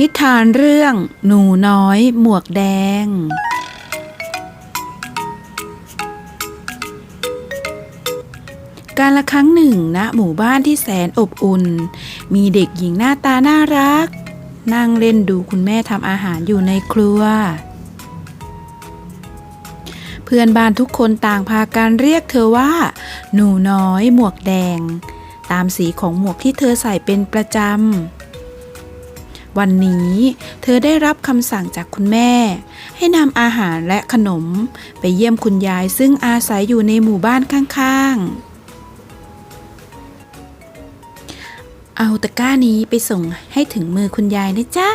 นิทานเรื่อง หนูน้อย หมวกแดง การละครั้งหนึ่งณหมู่บ้านที่แสนอบอุ่น มีเด็กหญิงหน้าตาน่ารัก นั่งเล่นดูคุณแม่ทำอาหารอยู่ในครัว เพื่อนบ้านทุกคนต่างพากันเรียกเธอว่า หนูน้อย หมวกแดง ตามสีของหมวกที่เธอใส่เป็นประจำ วันนี้ เธอได้รับคำสั่งจากคุณแม่ ให้นำอาหารและขนม ไปเยี่ยมคุณยายซึ่งอาศัยอยู่ในหมู่บ้านข้างๆเอาตะกร้านี้ไปส่งให้ถึงมือคุณยายนะจ๊ะ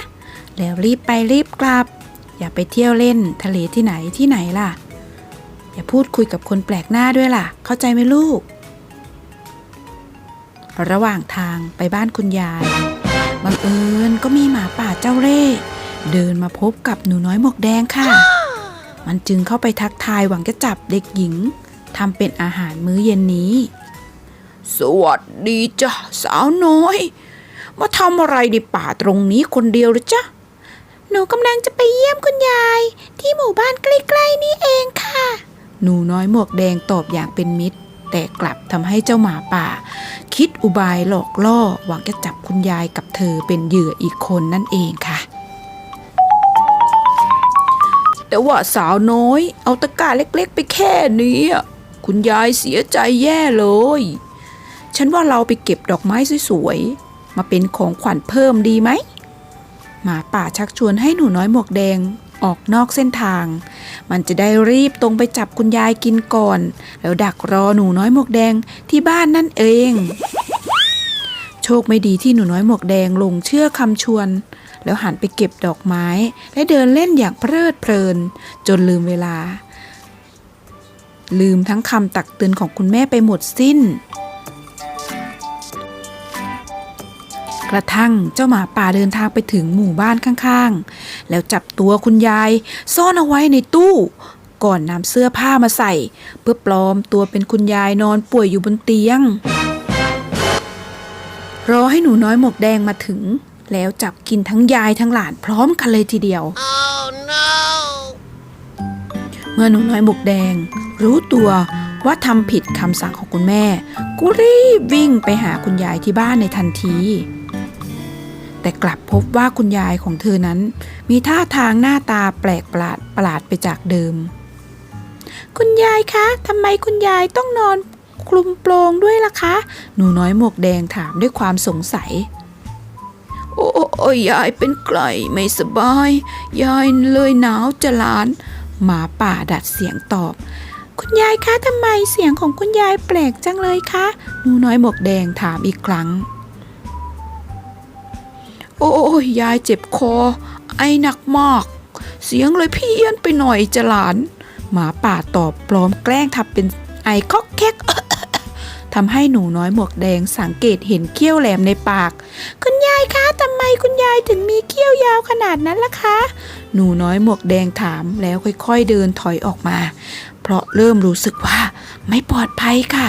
แล้วรีบไปรีบกลับ อย่าไปเที่ยวเล่นทะเลที่ไหนที่ไหนล่ะ อย่าพูดคุยกับคนแปลกหน้าด้วยล่ะ เข้าใจไหมลูก ระหว่างทางไปบ้านคุณยาย บังเอิญก็มีหมาป่าเจ้าเร่ห์เดินมาพบกับหนูน้อยหมวกแดงค่ะ มันจึงเข้าไปทักทายหวังจะจับเด็กหญิงทำเป็นอาหารมื้อเย็นนี้ สวัสดีจ้ะสาวน้อย มาทำอะไรในป่าตรงนี้คนเดียวหรือจ๊ะ หนูกำลังจะไปเยี่ยมคุณยาย ที่หมู่บ้านใกล้ๆนี่เองค่ะ หนูน้อยหมวกแดงตอบอย่างเป็นมิตร แต่กลับทำให้เจ้าหมาป่า คิดอุบายหลอกล่อหวังจะจับคุณยายกับเธอเป็นเหยื่ออีกคนนั่นเองค่ะ แต่ว่าสาวน้อย เอาตะกร้าเล็กๆ ไปแค่นี้ คุณยายเสียใจแย่เลย ฉันว่าเราไปเก็บดอกไม้สวยๆ มาเป็นของขวัญเพิ่มดีไหมหมาป่าชักชวนให้หนูน้อยหมวกแดง ออกนอกเส้นทาง มันจะได้รีบตรงไปจับคุณยายกินก่อน แล้วดักรอหนูน้อยหมวกแดงที่บ้านนั่นเอง โชคไม่ดีที่หนูน้อยหมวกแดงลงเชื่อคำชวน แล้วหันไปเก็บดอกไม้ และเดินเล่นอย่างเพลิดเพลิน จนลืมเวลา ลืมทั้งคำตักเตือนของคุณแม่ไปหมดสิ้น กระทั่งเจ้าหมาป่าเดินทางไปถึงหมู่บ้านข้างๆ แล้วจับตัวคุณยาย ซ่อนเอาไว้ในตู้ ก่อนนำเสื้อผ้ามาใส่ เพื่อปลอมตัวเป็นคุณยายนอนป่วยอยู่บนเตียง รอให้หนูน้อยหมวกแดงมาถึง แล้วจับกินทั้งยายทั้งหลานพร้อมกันเลยทีเดียวเมื่อหนูน้อยหมวกแดง รู้ตัวว่าทำผิดคำสั่งของคุณแม่ ก็รีบวิ่งไปหาคุณยายที่บ้านในทันที แต่กลับพบว่าคุณยายของเธอนั้น มีท่าทางหน้าตาแปลกประหลาดประหลาดไปจากเดิม คุณยายคะทำไมคุณยายต้องนอนคลุมโปรงด้วยล่ะคะ หนูน้อยหมวกแดงถามด้วยความสงสัย โอ้ยยายเป็นไกลไม่สบาย ยายเลยหนาวจะหลาน หมาป่าดัดเสียงตอบ คุณยายคะทำไมเสียงของคุณยายแปลกจังเลยคะ หนูน้อยหมวกแดงถามอีกครั้ง โอ้ยยายเจ็บคอ ไอหนักมาก เสียงเลยพี่เพี้ยนไปหน่อยจะหลาน หมาป่าตอบปลอมแกล้งทำเป็นไอคอกแคกทำให้หนูน้อยหมวกแดงสังเกตเห็นเขี้ยวแหลมในปาก คุณยายคะทำไมคุณยายถึงมีเขี้ยวยาวขนาดนั้นล่ะคะ หนูน้อยหมวกแดงถามแล้วค่อยๆเดินถอยออกมา เพราะเริ่มรู้สึกว่าไม่ปลอดภัยค่ะ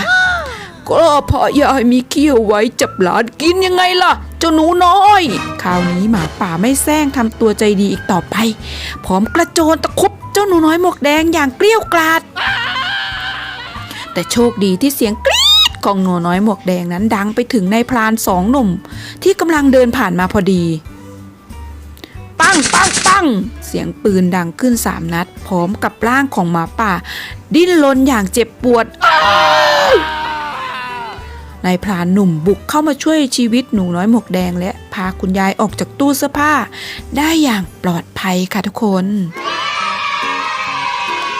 ก็เพราะยายมีเขี้ยวไว้จับหลานกินยังไงล่ะ เจ้าหนูน้อย คราวนี้หมาป่าไม่แซงทำตัวใจดีอีกต่อไป พร้อมกระโจนตะคบเจ้าหนูน้อยหมวกแดงอย่างเกลี้ยวกราด แต่โชคดีที่เสียงกรี๊ดของหนูน้อยหมวกแดงนั้นดังไปถึงนายพรานสองหนุ่ม ที่กำลังเดินผ่านมาพอดี ปังปังปังเสียงปืนดังขึ้นสามนัด พร้อมกับร่างของหมาป่า ดิ้นรนอย่างเจ็บปวด นายพรานหนุ่มบุกเข้ามาช่วยชีวิตหนูน้อยหมวกแดงและพาคุณยายออกจากตู้เสื้อผ้า ได้อย่างปลอดภัยค่ะทุกคน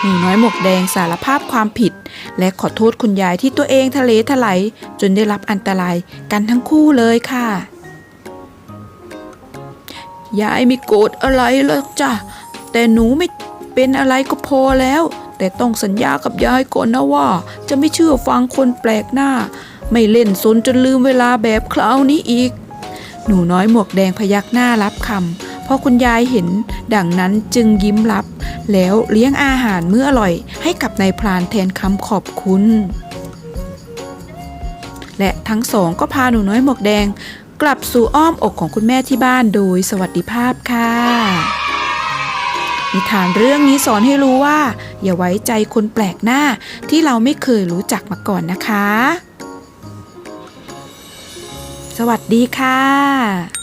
หนูน้อยหมวกแดงสารภาพความผิด และขอโทษคุณยายที่ตัวเองทะเลถลายจนได้รับอันตรายกันทั้งคู่เลยค่ะ ยายไม่โกรธอะไรหรอกจ้ะแต่หนูไม่เป็นอะไรก็พอแล้ว แต่ต้องสัญญากับยายก่อนนะว่า จะไม่เชื่อฟังคนแปลกหน้า ไม่เล่นสนจนลืมเวลาแบบคราวนี้อีก หนูน้อยหมวกแดงพยักหน้ารับคำเพราะคุณยายเห็น ดังนั้นจึงยิ้มรับ แล้วเลี้ยงอาหารมื้ออร่อย ให้กับนายพรานแทนคำขอบคุณ และทั้งสองก็พาหนูน้อยหมวกแดง กลับสู่อ้อมอกของคุณแม่ที่บ้านโดยสวัสดิภาพค่ะนิทานเรื่องนี้สอนให้รู้ว่า อย่าไว้ใจคนแปลกหน้าที่เราไม่เคยรู้จักมาก่อนนะคะ สวัสดีค่ะ